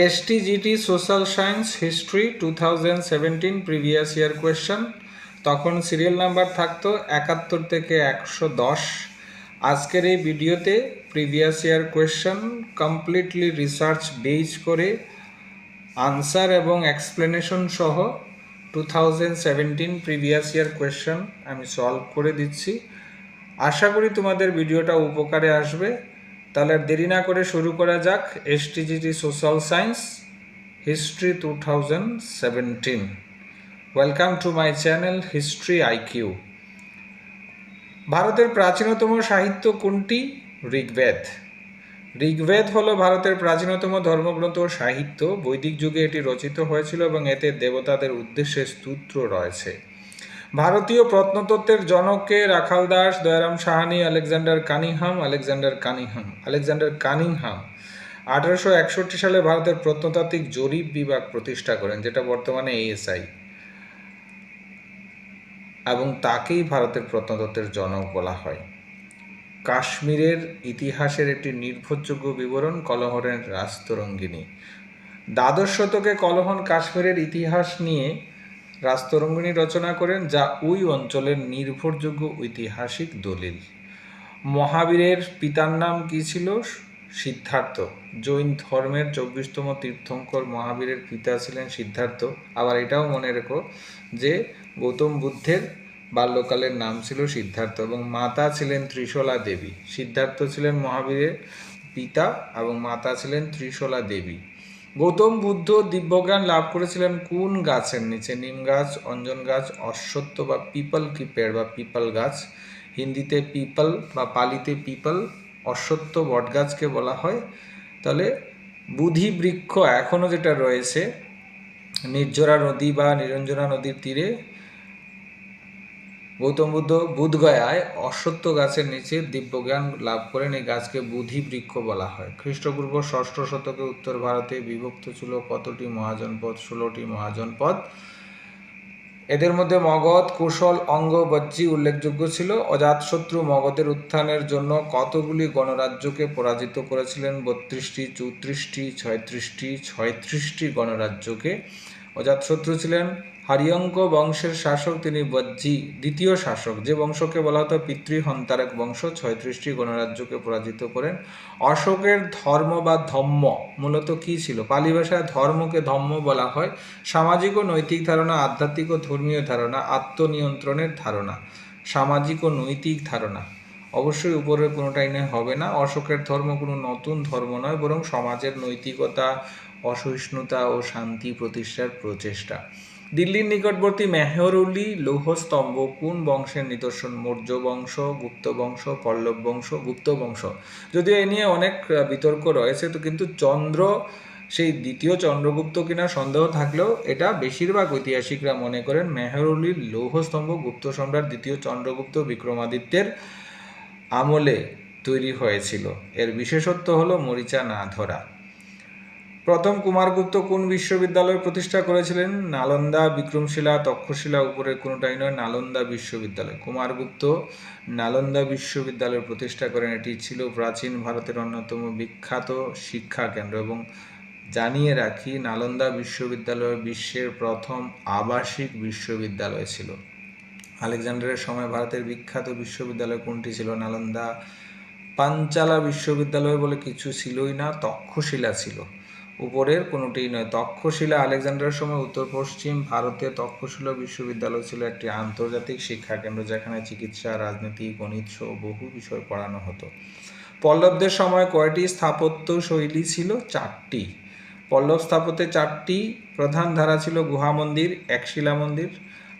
STGT social science history two thousand seventeen previous year question তখন serial number থাকতো একাত্তর থেকে একশো দশ। আজকের এই ভিডিওতে previous year question completely research base করে আনসার এবং এক্সপ্লেনেশন সহ two thousand seventeen previous year question আমি সলভ করে দিচ্ছি। আশা করি তোমাদের ভিডিওটা উপকারে আসবে। তাহলে দেরি না করে শুরু করা যাক STGT social science history two thousand seventeen welcome to my channel history IQ ভারতের প্রাচীনতম সাহিত্য কোনটি? ঋগ্বেদ। ঋগ্বেদ হল ভারতের প্রাচীনতম ধর্মগ্রন্থ সাহিত্য। বৈদিক যুগে এটি রচিত হয়েছিল এবং এতে দেবতাদের উদ্দেশ্যে স্তোত্র রয়েছে। ভারতীয় প্রত্নতত্ত্বের জনককে Rakhal Das, Dayaram Sahni, Alexander Cunningham Alexander Cunningham Alexander Cunningham. আঠারোশো একষট্টি সালে ভারতের প্রত্নতাত্ত্বিক জরিপ বিভাগ প্রতিষ্ঠা করেন, যেটা বর্তমানে এএসআই এবং তাকেই ভারতের প্রত্নতত্ত্বের জনক বলা হয়। কাশ্মীরের ইতিহাসের একটি নির্ভরযোগ্য বিবরণ, কলহরের রাস্তরঙ্গিনী দ্বাদশ শতকে কলহন কাশ্মীরের ইতিহাস নিয়ে রাস্তরঙ্গিনী রচনা করেন যা ওই অঞ্চলের নির্ভরযোগ্য ঐতিহাসিক দলিল। মহাবীরের পিতার নাম কি ছিল? সিদ্ধার্থ। জৈন ধর্মের চব্বিশতম তীর্থঙ্কর মহাবীরের পিতা ছিলেন সিদ্ধার্থ। আবার এটাও মনে রেখো যে গৌতম বুদ্ধের বাল্যকালের নাম ছিল সিদ্ধার্থ এবং মাতা ছিলেন ত্রিশলা দেবী। সিদ্ধার্থ ছিলেন মহাবীরের পিতা এবং মাতা ছিলেন ত্রিশলা দেবী। গৌতম বুদ্ধ দিব্যজ্ঞান লাভ করেছিলেন কোন গাছের নিচে? নিম গাছ, অঞ্জন গাছ, অশ্বত্থ বা পিপল কি পেড় বা পিপল গাছ? হিন্দিতে পিপল বা পালিতে পিপল, অশ্বত্থ বটগাছকে বলা হয়। তাহলে বুধি বৃক্ষ এখনও যেটা রয়েছে, নির্জরা নদী বা নিরঞ্জনা নদীর তীরে গৌতম বুদ্ধ বুধগয়ায় অশ্বত্থ গাছের নিচে দিব্যজ্ঞান লাভ করেন। এই গাছকে বুধি বৃক্ষ বলা হয়। খ্রিস্টপূর্ব ষষ্ঠ শতকে উত্তর ভারতে বিভক্ত ছিল কতটি মহাজনপদ? ষোলোটি মহাজনপদ। এদের মধ্যে মগধ, কুশল, অঙ্গ বজ্জি উল্লেখযোগ্য ছিল। অজাতশত্রু মগধের উত্থানের জন্য কতগুলি গণরাজ্যকে পরাজিত করেছিলেন? বত্রিশটি, চৌত্রিশটি, ছয়ত্রিশটি ছয়ত্রিশটি গণরাজ্যকে অজাতশত্রু ছিলেন। হরিয়ঙ্ক বংশের শাসক তিনি বজ্জি, দ্বিতীয় শাসক। যে বংশকে বলা হতো পিতৃহন্তারক বংশ, ছয়ত্রিশটি গণরাজ্যকে পরাজিত করেন। অশোকের ধর্ম বা ধম্ম মূলত কি ছিল? পালি ভাষায় ধর্মকে ধম্ম বলা হয়। সামাজিক ও নৈতিক ধারণা, আধ্যাত্মিক ও ধর্মীয় ধারণা, আত্মনিয়ন্ত্রণের ধারণা, সামাজিক ও নৈতিক ধারণা। অবশ্যই উপরের কোনোটাই নয়, হবে না। অশোকের ধর্ম কোনো নতুন ধর্ম নয়, বরং সমাজের নৈতিকতা, অসহিষ্ণুতা ও শান্তি প্রতিষ্ঠার প্রচেষ্টা। দিল্লির নিকটবর্তী মেহরুলি লৌহস্তম্ভ কোন বংশের নিদর্শন, মৌর্য বংশ, গুপ্ত বংশ, পল্লব বংশ, গুপ্ত বংশ। যদিও এ নিয়ে অনেক বিতর্ক রয়েছে, তো কিন্তু চন্দ্র, সেই দ্বিতীয় চন্দ্রগুপ্ত কিনা সন্দেহ থাকলেও এটা বেশিরভাগ ঐতিহাসিকরা মনে করেন মেহরুলির লৌহস্তম্ভ গুপ্ত সম্রাট, দ্বিতীয় চন্দ্রগুপ্ত বিক্রমাদিত্যের আমলে তৈরি হয়েছিল। এর বিশেষত্ব হলো মরিচা না ধরা। প্রথম কুমারগুপ্ত কোন বিশ্ববিদ্যালয় প্রতিষ্ঠা করেছিলেন? নালন্দা, বিক্রমশিলা, তক্ষশিলা উপরে কোনোটাই নয়, নালন্দা বিশ্ববিদ্যালয়। কুমারগুপ্ত নালন্দা বিশ্ববিদ্যালয় প্রতিষ্ঠা করেন, এটি ছিল প্রাচীন ভারতের অন্যতম বিখ্যাত শিক্ষা কেন্দ্র এবং জানিয়ে রাখি, নালন্দা বিশ্ববিদ্যালয় বিশ্বের প্রথম আবাসিক বিশ্ববিদ্যালয় ছিল। আলেকজান্ডারের সময় ভারতের বিখ্যাত বিশ্ববিদ্যালয় কোনটি ছিল? নালন্দা পাঞ্চালা বিশ্ববিদ্যালয় বলে কিছু ছিলই না, তক্ষশিলা ছিল। উপরের কোনোটিই নয়। তক্ষশিলা আলেকজান্ডারের সময় উত্তর পশ্চিম ভারতে তক্ষশিলা বিশ্ববিদ্যালয় ছিল একটি আন্তর্জাতিক শিক্ষা কেন্দ্র যেখানে চিকিৎসা, রাজনীতি, গণিত সহ বহু বিষয় পড়ানো হতো। পল্লবদের সময় কয়টি স্থাপত্য শৈলী ছিল? চারটি। পল্লব স্থাপত্যে চারটি প্রধান ধারা ছিল গুহা মন্দির, একশিলা মন্দির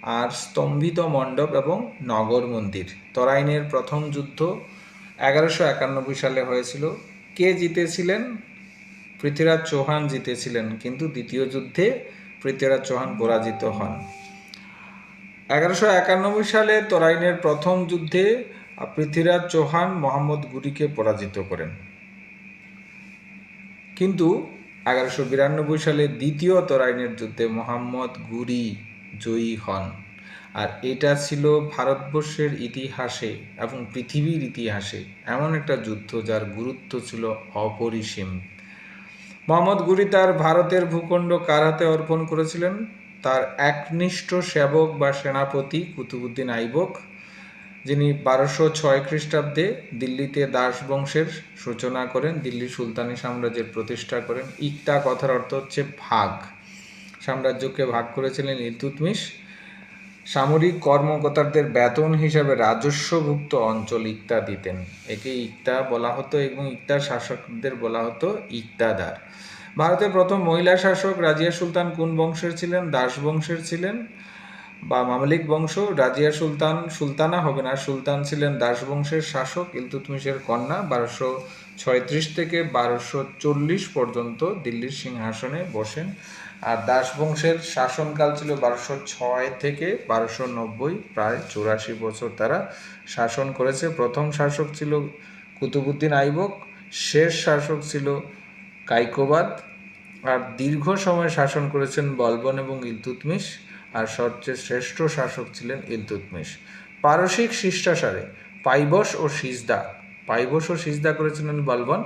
আর স্তম্ভিত মণ্ডপ এবং নগর মন্দির। তরাইনের প্রথম যুদ্ধ এগারোশো একানব্বই সালে হয়েছিল। কে জিতেছিলেন? পৃথ্বীরাজ চৌহান জিতেছিলেন, কিন্তু দ্বিতীয় যুদ্ধে পৃথ্বীরাজ চৌহান পরাজিত হন। এগারোশো একানব্বই সালে তরাইনের প্রথম যুদ্ধে পৃথ্বীরাজ চৌহান মোহাম্মদ গুরিকে পরাজিত করেন। কিন্তু এগারোশো বিরানব্বই সালে দ্বিতীয় তরাইনের যুদ্ধে মোহাম্মদ গুরি জয়ী হন, আর এটা ছিল ভারতবর্ষের ইতিহাসে এবং পৃথিবীর ইতিহাসে এমন একটা যুদ্ধ যার গুরুত্ব ছিল অপরিসীম। মোহাম্মদ গুরি তার ভারতের ভূখণ্ড কার হাতে অর্পণ করেছিলেন। তার একনিষ্ঠ সেবক বা সেনাপতি কুতুবুদ্দিন আইবক, যিনি বারোশো ছয় খ্রিস্টাব্দে দিল্লিতে দাস বংশের সূচনা করেন দিল্লি সুলতানি সাম্রাজ্যের প্রতিষ্ঠা করেন। ইকতা কথার অর্থ হচ্ছে ভাগ। সাম্রাজ্যকে ভাগ করেছিলেন ইলতুতমিশ। সামরিক কর্মকর্তাদের বেতন হিসাবে রাজস্বভুক্ত অঞ্চল ইকতা দিতেন। একে ইকতা বলা হতো এবং ইকতার শাসকদের বলা হতো ইকতাদার। ভারতের প্রথম মহিলা শাসক রাজিয়া সুলতান কোন বংশের ছিলেন? দাস বংশের ছিলেন বা মামলিক বংশ? রাজিয়া সুলতান, সুলতানা হবে না। সুলতান ছিলেন দাস বংশের শাসক। ইলতুতমিশের কন্যা বারোশো ছয়ত্রিশ থেকে বারোশো চল্লিশ পর্যন্ত দিল্লির সিংহাসনে বসেন। আর দাস বংশের শাসনকাল ছিল বারোশো ছয় থেকে বারোশো নব্বই, প্রায় চুরাশি বছর তারা শাসন করেছে। প্রথম শাসক ছিল কুতুবুদ্দিন আইবক, শেষ শাসক ছিল কাইকোবাদ, আর দীর্ঘ সময় শাসন করেছেন বলবন এবং ইলতুতমিশ, আর সবচেয়ে শ্রেষ্ঠ শাসক ছিলেন ইলতুতমিশ। পারসিক শিষ্টাচারে পাইবস ও সিজদা পাইবস ও সিজদা করেছিলেন বলবন।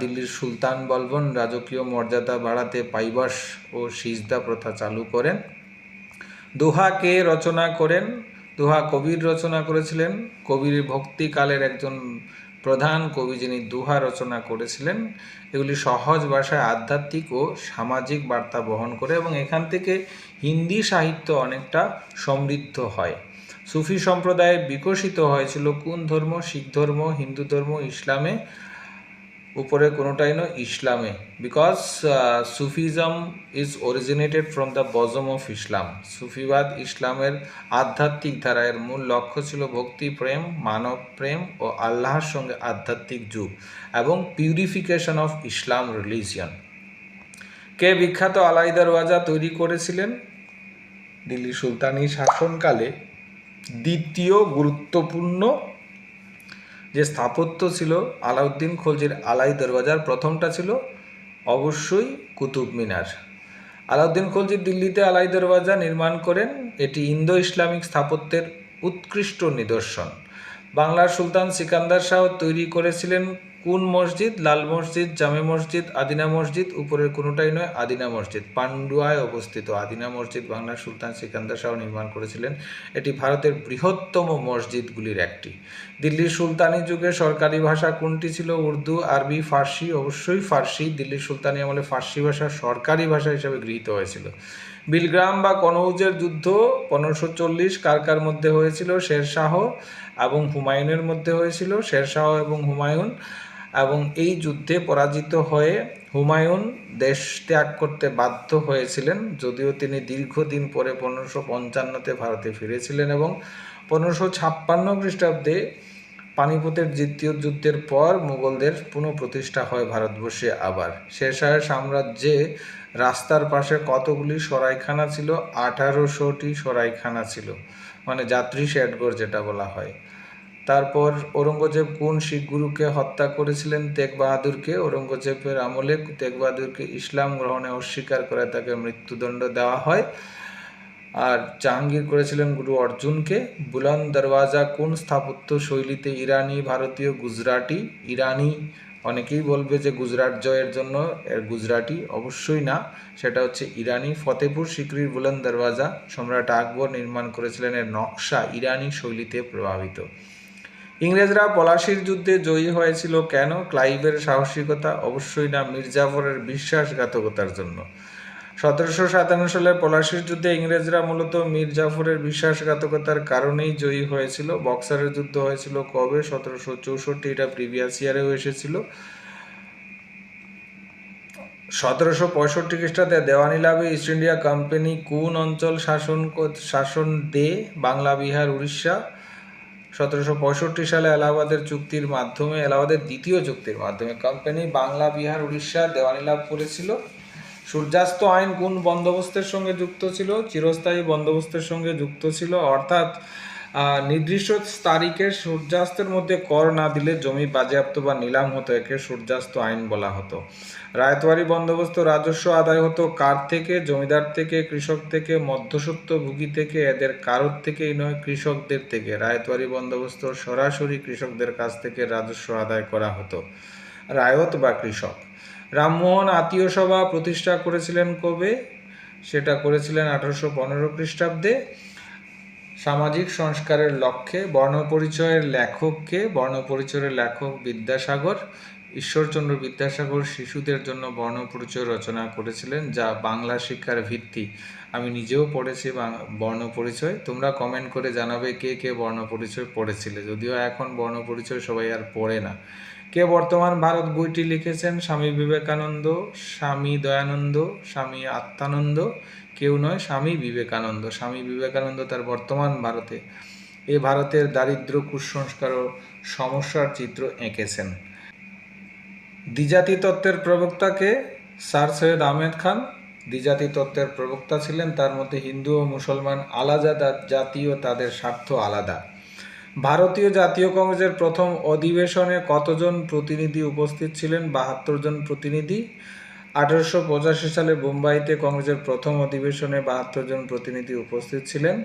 দিল্লির সুলতান বলবন রাজকীয় মর্যাদা বাড়াতে পাইবাস ও সিজদা প্রথা চালু করেন। দোহা কে রচনা করেন? দোহা কবির রচনা করেছিলেন। কবির ভক্তিকালের একজন প্রধান কবি যিনি দোহা রচনা করেছিলেন, এগুলি সহজ ভাষায় আধ্যাত্মিক ও সামাজিক বার্তা বহন করে এবং এখান থেকে হিন্দি সাহিত্য অনেকটা সমৃদ্ধ হয়। সুফি সম্প্রদায় বিকশিত হয়েছিল কোন ধর্ম? শিখ ধর্ম, হিন্দু ধর্ম, ইসলামে উপরে কোনোটাই নয়, ইসলামে। Because Sufism is originated from the bosom of Islam সুফিবাদ ইসলামের আধ্যাত্মিক ধারা, এর মূল লক্ষ্য ছিল ভক্তি, প্রেম, মানব প্রেম ও আল্লাহর সঙ্গে আধ্যাত্মিক যুগ এবং পিউরিফিকেশন অফ ইসলাম রিলিজিয়ন কে বিখ্যাত আলাইদার ওয়াজা তৈরি করেছিলেন? দিল্লি সুলতানি শাসনকালে দ্বিতীয় গুরুত্বপূর্ণ যে স্থাপত্য ছিল আলাউদ্দিন খলজির আলাই দরওয়াজার প্রথমটা ছিল অবশ্যই কুতুব মিনার। আলাউদ্দিন খলজি দিল্লিতে আলাই দরওয়াজা নির্মাণ করেন। এটি ইন্দো ইসলামিক স্থাপত্যের উৎকৃষ্ট নিদর্শন। বাংলার সুলতান সিকান্দার শাহ তৈরি করেছিলেন কোন মসজিদ? লাল মসজিদ, জামে মসজিদ, আদিনা মসজিদ? উপরের কোনোটাই নয়, আদিনা মসজিদ। পান্ডুয়ায় অবস্থিত আদিনা মসজিদ বাংলার সুলতান সিকান্দার শাহ নির্মাণ করেছিলেন। এটি ভারতের বৃহত্তম মসজিদগুলির একটি। দিল্লির সুলতানি যুগে সরকারি ভাষা কোনটি ছিল? উর্দু, আরবি, ফার্সি? অবশ্যই ফার্সি। দিল্লির সুলতানি আমলে ফার্সি ভাষা সরকারি ভাষা হিসেবে গৃহীত হয়েছিল। বিলগ্রাম বা কনৌজের যুদ্ধ পনেরোশো চল্লিশ কার কার মধ্যে হয়েছিল? শেরশাহ এবং হুমায়ুনের মধ্যে হয়েছিল। শেরশাহ এবং হুমায়ুন এবং এই যুদ্ধে পরাজিত হয়ে হুমায়ুন দেশ ত্যাগ করতে বাধ্য হয়েছিলেন, যদিও তিনি দীর্ঘদিন পরে পনেরোশো পঞ্চান্নতে ভারতে ফিরেছিলেন এবং পনেরোশো ছাপ্পান্ন খ্রিস্টাব্দে পানিপথের দ্বিতীয় যুদ্ধের পর মুঘলদের পুনঃপ্রতিষ্ঠা হয় ভারতবর্ষে আবার। শেরশাহের সাম্রাজ্যে রাস্তার পাশে কতগুলি সরাইখানা ছিল? আঠারোশোটি সরাইখানা ছিল মানে যাত্রী শেডগড় যেটা বলা হয়। তারপর ঔরঙ্গজেব কোন শিখ গুরুকে হত্যা করেছিলেন তেগ বাহাদুরকে? ঔরঙ্গজেবের আমলে তেগ বাহাদুরকে ইসলাম গ্রহণে অস্বীকার করে তাকে মৃত্যুদণ্ড দেওয়া হয়। আর জাহাঙ্গীর করেছিলেন গুরু অর্জুনকে। বুলন্দ দরওয়াজা কোন স্থাপত্য শৈলীতে ইরানি, ভারতীয়, গুজরাটি? ইরানি, অনেকেই বলবে যে গুজরাট জয়ের জন্য এর গুজরাটি অবশ্যই না। সেটা হচ্ছে ইরানি। ফতেপুর সিকরির বুলন্দ দরওয়াজা সম্রাট আকবর নির্মাণ করেছিলেন এর নকশা ইরানি শৈলীতে প্রভাবিত। ইংরেজরা পলাশির যুদ্ধে জয়ী হয়েছিল কেন? ক্লাইভের সাহসিকতা, অবশ্যই না মির্জাফরের বিশ্বাসঘাতকতার জন্য। সতেরোশো সাতান্ন সালের পলাশির যুদ্ধে ইংরেজরা মূলত মীর জাফরের বিশ্বাসঘাতকতার কারণেই জয়ী হয়েছিল। বক্সারের যুদ্ধ হয়েছিল কবে? সতেরোশো চৌষট্টি, এটা প্রিভিয়াস ইয়ারেও এসেছিল। সতেরোশো পঁয়ষট্টি খ্রিস্টাব্দে দেওয়ানি লাভে ইস্ট ইন্ডিয়া কোম্পানি কোন অঞ্চল শাসন শাসন দে? বাংলা, বিহার, উড়িষ্যা। সতেরোশো পঁয়ষট্টি সালে এলাহাবাদের চুক্তির মাধ্যমে, এলাহাবাদের দ্বিতীয় চুক্তির মাধ্যমে কোম্পানি বাংলা, বিহার, উড়িষ্যা দেওয়ানি লাভ করেছিল। সূর্যাস্ত আইন কোন বন্দোবস্তের সঙ্গে যুক্ত ছিল? চিরস্থায়ী বন্দোবস্তের সঙ্গে যুক্ত ছিল, অর্থাৎ নির্দিষ্ট তারিখে সূর্যাস্তের মধ্যে কর না দিলে জমি বাজেয়াপ্ত বা নিলাম হতো, একে সূর্যাস্ত আইন বলা হতো। রায়তওয়ারি বন্দোবস্ত রাজস্ব আদায় হতো, কার থেকে? জমিদার থেকে, কৃষক থেকে, মধ্যস্বত্বভোগী থেকে, এদের কারোর থেকেই নয়, কৃষকদের থেকে। রায়তওয়ারি বন্দোবস্ত সরাসরি কৃষকদের কাছ থেকে রাজস্ব আদায় করা হতো, রায়ত বা কৃষক। রামমোহন আত্মীয় সভা প্রতিষ্ঠা করেছিলেন কবে? সেটা করেছিলেন আঠারোশো পনেরো খ্রিস্টাব্দে। সামাজিক সংস্কারের লক্ষ্যে বর্ণপরিচয়ের লেখককে বর্ণপরিচয়ের লেখক বিদ্যাসাগর, ঈশ্বরচন্দ্র বিদ্যাসাগর শিশুদের জন্য বর্ণপরিচয় রচনা করেছিলেন, যা বাংলা শিক্ষার ভিত্তি। আমি নিজেও পড়েছি বাং- বর্ণপরিচয় তোমরা কমেন্ট করে জানাবে কে কে বর্ণপরিচয় পড়েছিলে। যদিও এখন বর্ণপরিচয় সবাই আর পড়ে না। কে বর্তমান ভারত বইটি লিখেছেন? স্বামী বিবেকানন্দ, স্বামী দয়ানন্দ, স্বামী আত্মানন্দ। কেউ নয়, স্বামী বিবেকানন্দ। স্বামী বিবেকানন্দ তার বর্তমান ভারতে। এ ভারতের দারিদ্র কুসংস্কার ও সমস্যার চিত্র এঁকেছেন। দ্বিজাতি তত্ত্বের প্রবক্তাকে স্যার সৈয়দ আহমেদ খান। দ্বিজাতি তত্ত্বের প্রবক্তা ছিলেন, তার মধ্যে হিন্দু ও মুসলমান আলাদা জাতি ও তাদের স্বার্থ আলাদা। ভারতীয় জাতীয় কংগ্রেসের প্রথম অধিবেশনে কতজন প্রতিনিধি উপস্থিত ছিলেন? বাহাত্তর জন প্রতিনিধি। আঠারোশো পঁচাশি সালে বোম্বাইতে কংগ্রেসের প্রথম অধিবেশনে বাহাত্তর জন প্রতিনিধি উপস্থিত ছিলেন।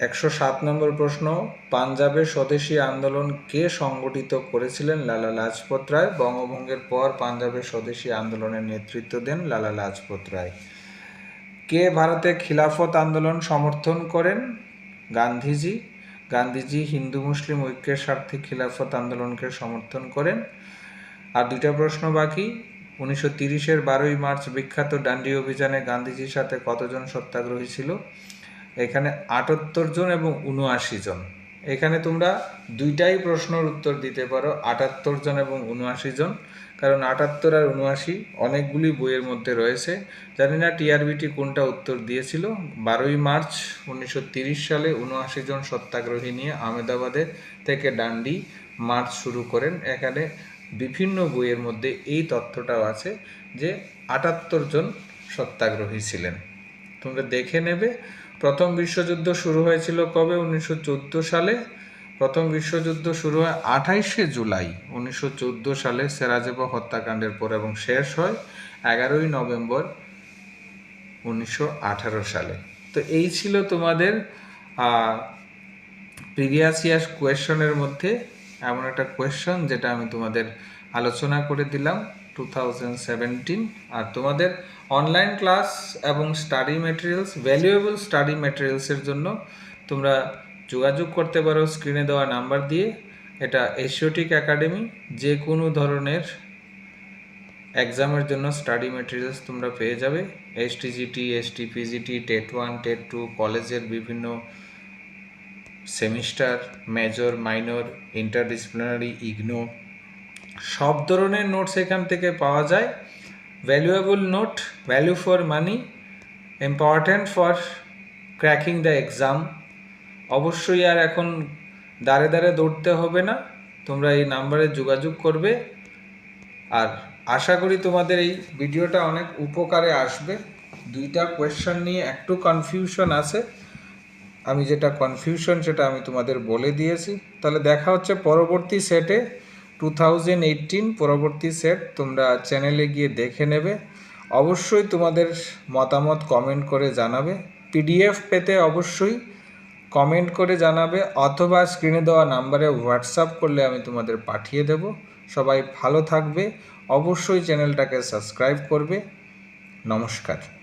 একশো সাত নম্বর প্রশ্ন, পাঞ্জাবে স্বদেশী আন্দোলন কে সংগঠিত করেছিলেন? লালা লাজপত রায়। বঙ্গভঙ্গের পর পাঞ্জাবে স্বদেশী আন্দোলনের নেতৃত্ব দেন লালা লাজপত রায়। কে ভারতে খিলাফত আন্দোলন সমর্থন করেন? গান্ধীজি। গান্ধীজি হিন্দু মুসলিম ঐক্যের স্বার্থে খিলাফত আন্দোলনকে সমর্থন করেন। আর দুইটা প্রশ্ন বাকি। উনিশশো তিরিশের বারোই মার্চ বিখ্যাত ডান্ডি অভিযানে গান্ধীজির সাথে কতজন সত্যাগ্রহী ছিল? এখানে আটাত্তর জন এবং উনআশি জন। এখানে তোমরা দুইটাই প্রশ্নের উত্তর দিতে পারো, আটাত্তর জন এবং উনআশি জন। কারণ আটাত্তর আর উনআশি অনেকগুলি বইয়ের মধ্যে রয়েছে। জানি না টিআরবিটি কোনটা উত্তর দিয়েছিল। বারোই মার্চ উনিশশো সালে উনআশি জন সত্যাগ্রহী নিয়ে আহমেদাবাদে থেকে ডান্ডি মার্চ শুরু করেন। এখানে বিভিন্ন বইয়ের মধ্যে এই তথ্যটাও আছে যে আটাত্তর জন সত্যাগ্রহী ছিলেন। তোমরা দেখে নেবে। প্রথম বিশ্বযুদ্ধ শুরু হয়েছিল কবে? উনিশশো চোদ্দ সালে। প্রথম বিশ্বযুদ্ধ শুরু হয় আঠাইশে জুলাই। উনিশশো চোদ্দ সালে সেরাজেবো হত্যাকাণ্ডের পর এবং শেষ হয় এগারোই নভেম্বর উনিশশো আঠারো সালে। তো এই ছিল তোমাদের প্রিভিয়াস ইয়ার কোয়েশনের মধ্যে। এমন একটা কোয়েশ্চন যেটা আমি তোমাদের আলোচনা করে দিলাম। টু আর তোমাদের অনলাইন ক্লাস এবং স্টাডি ম্যাটেরিয়ালস ভ্যালুয়েবল স্টাডি ম্যাটেরিয়ালসের জন্য তোমরা যোগাযোগ করতে পারো স্ক্রিনে দেওয়া নাম্বার দিয়ে। এটা এশিওটিক একাডেমি যে কোনো ধরনের এক্সামের জন্য স্টাডি ম্যাটেরিয়ালস তোমরা পেয়ে যাবে। STGT ST PGT TET one TET two কলেজের বিভিন্ন semester major minor interdisciplinary IGNOU সব ধরনের নোটস এখান থেকে পাওয়া যায়। Valuable note value for money important for cracking the exam অবশ্যই আর এখন দাঁড়ে দাঁড়ে দৌড়তে হবে না, তোমরা এই নাম্বারে যোগাযোগ করবে। আর আশা করি তোমাদের এই ভিডিওটা অনেক উপকারে আসবে। দুইটা কোয়েশ্চন নিয়ে একটু কনফিউশন আছে। আমি যেটা কনফিউশন সেটা আমি তোমাদের বলে দিয়েছি। তাহলে দেখা হচ্ছে পরবর্তী সেটে টু পরবর্তী সেট তোমরা চ্যানেলে গিয়ে দেখে নেবে। অবশ্যই তোমাদের মতামত কমেন্ট করে জানাবে। পিডিএফ পেতে অবশ্যই কমেন্ট করে জানাবে অথবা স্ক্রিনে দেওয়া নাম্বারে হোয়াটসঅ্যাপ করলে আমি তোমাদের পাঠিয়ে দেব। সবাই ভালো থাকবে। অবশ্যই চ্যানেলটাকে সাবস্ক্রাইব করবে। নমস্কার।